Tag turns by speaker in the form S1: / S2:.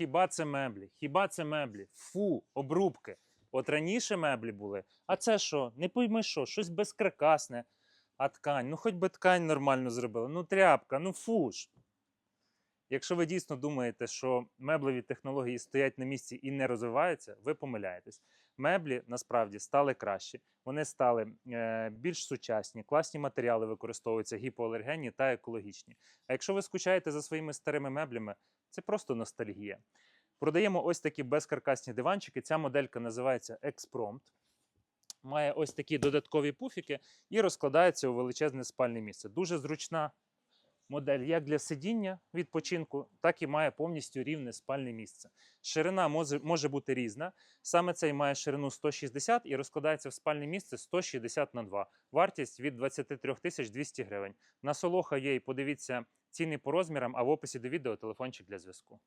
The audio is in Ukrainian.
S1: хіба це меблі? Хіба це меблі? Фу, обрубки. От раніше меблі були. А це що? Не пойми що, щось безкаркасне. А ткань, ну хоч би ткань нормально зробили. Ну тряпка, ну фу ж. Якщо ви дійсно думаєте, що меблеві технології стоять на місці і не розвиваються, ви помиляєтесь. Меблі насправді стали кращі, вони стали е, більш сучасні, класні матеріали використовуються, гіпоалергенні та екологічні. А якщо ви скучаєте за своїми старими меблями, це просто ностальгія. Продаємо ось такі безкаркасні диванчики. Ця моделька називається Exprompt. Має ось такі додаткові пуфіки і розкладається у величезне спальне місце. Дуже зручна модель як для сидіння відпочинку, так і має повністю рівне спальне місце. Ширина може, бути різна. Саме цей має ширину 160 і розкладається в спальне місце 160 на 2. Вартість від 23 тисяч 200 гривень. На Солоха є подивіться ціни по розмірам, а в описі до відео телефончик для зв'язку.